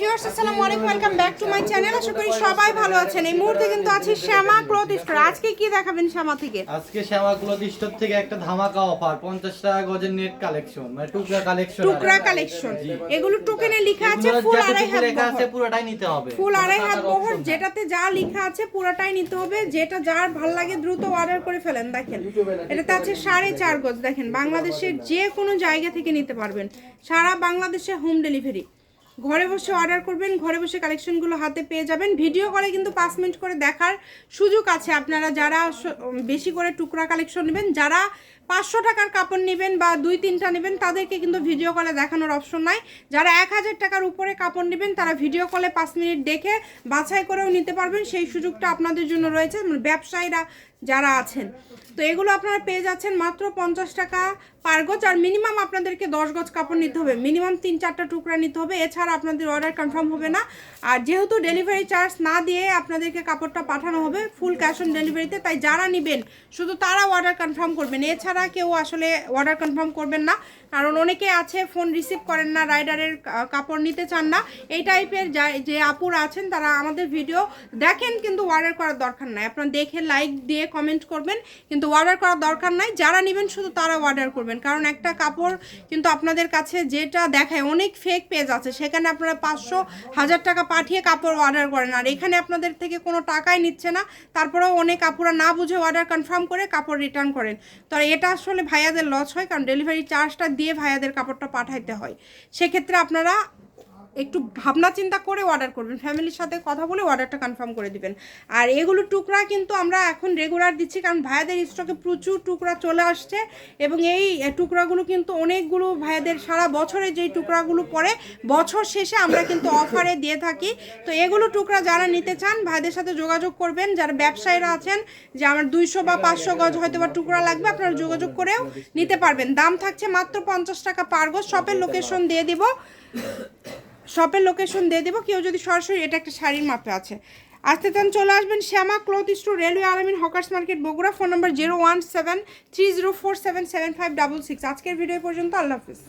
Viewers আসসালামু আলাইকুম welcome back to my channel আশা করি সবাই ভালো আছেন। এই মুহূর্তে কিন্তু আছি শ্যামা ক্লথ স্টোর। আজকে কি দেখাবেন শ্যামা থেকে? আজকে শ্যামাগুলো স্টোর থেকে একটা ধামাকা অফার পঞ্চাশ টাকা গজের নেট কালেকশন মানে টুকরা কালেকশন টুকরা কালেকশন এগুলো টোকেনে লেখা আছে ফুল আড়াই হাত লেখা আছে পুরোটাই নিতে হবে। ফুল আড়াই হাত বহর যেটাতে যা লেখা আছে পুরোটাই নিতে হবে। যেটা যার ভালো লাগে দ্রুত অর্ডার করে ফেলেন। দেখেন এটাতে আছে সাড়ে চার গজ। দেখেন বাংলাদেশের যে কোনো জায়গা থেকে নিতে পারবেন। সারা বাংলাদেশে হোম ডেলিভারি ঘরে বসে অর্ডার করবেন, ঘরে বসে কালেকশনগুলো হাতে পেয়ে যাবেন। ভিডিও কলে কিন্তু পাঁচ মিনিট করে দেখার সুযোগ আছে। আপনারা যারা বেশি করে টুকরা কালেকশন নেবেন, যারা পাঁচশো টাকার কাপড় নেবেন বা দুই তিনটা নেবেন, তাদেরকে কিন্তু ভিডিও কলে দেখানোর অপশন নাই। যারা এক হাজার টাকার উপরে কাপড় নেবেন, তারা ভিডিও কলে পাঁচ মিনিট দেখে বাছাই করেও নিতে পারবেন। সেই সুযোগটা আপনাদের জন্য রয়েছে। ব্যবসায়ীরা যারা আছেন। তো এগুলো আপনারা পেয়ে যাচ্ছেন মাত্র পঞ্চাশ টাকা পার গজ আর মিনিমাম আপনাদেরকে দশ গজ কাপড় নিতে হবে। মিনিমাম তিন চারটা টুকরা নিতে হবে। এছাড়া আপনাদের অর্ডার কনফার্ম হবে না। আর যেহেতু ডেলিভারি চার্জ না দিয়ে আপনাদেরকে কাপড়টা পাঠানো হবে, ফুল ক্যাশ অন ডেলিভারিতে, তাই যারা নেবেন, শুধু তারা অর্ডার কনফার্ম করবেন। এছাড়া কেউ আসলে অর্ডার কনফার্ম করবেন না। কারণ অনেকে আছে, ফোন রিসিভ করেন না, রাইডারের কাপড় নিতে চান না। এই টাইপের যে আপুরা আছেন, তারা আমাদের ভিডিও দেখেন, কিন্তু অর্ডার করার দরকার নাই। আপনারা দেখে, লাইক দিয়ে কমেন্ট করবেন, কিন্তু অর্ডার করার দরকার নাই। যারা নেবেন শুধু তারা অর্ডার করবেন। কারণ একটা কাপড় কিন্তু আপনাদের কাছে যেটা দেখায়, অনেক ফেক পেজ আছে। সেখানে আপনারা পাঁচশো হাজার টাকা পাঠিয়ে কাপড় অর্ডার করেন। আর এখানে আপনাদের থেকে কোনো টাকাই নিচ্ছে না। তারপরেও অনেক কাপড়া না বুঝে অর্ডার কনফার্ম করে কাপড় রিটার্ন করেন। তো এটা আসলে ভাইয়াদের লস হয়, কারণ ডেলিভারি চার্জটা দিয়ে ভাইয়াদের কাপড়টা পাঠাইতে হয়। সেক্ষেত্রে আপনারা একটু ভাবনা চিন্তা করে অর্ডার করবেন। ফ্যামিলির সাথে কথা বলে অর্ডারটা কনফার্ম করে দিবেন। আর এগুলো টুকরা কিন্তু আমরা এখন রেগুলার দিচ্ছি, কারণ ভাইয়াদের স্টকে প্রচুর টুকরা চলে আসছে এবং এই টুকরাগুলো কিন্তু অনেকগুলো ভাইয়াদের সারা বছরে যেই টুকরাগুলো পরে বছর শেষে আমরা কিন্তু অফারে দিয়ে থাকি। তো এগুলো টুকরা যারা নিতে চান, ভাইদের সাথে যোগাযোগ করবেন। যারা ব্যবসায়ীরা আছেন, যে আমার দুইশো বা পাঁচশো গজ হয়তো বা টুকরা লাগবে, আপনারা যোগাযোগ করেও নিতে পারবেন। দাম থাকছে মাত্র পঞ্চাশ টাকা পার গজ। শপের লোকেশন দিয়ে দিব। শপের লোকেশন দিয়ে দেবো। কেউ যদি সরাসরি এটা একটা শাড়ির মাপে আছে। আসতে চান চলে আসবেন Shyama cloth store, railway Alamin hawkers market, Bogura. Phone number zero one seven three zero four seven seven five double six আজকের ভিডিও পর্যন্ত, আল্লাহ হাফিজ।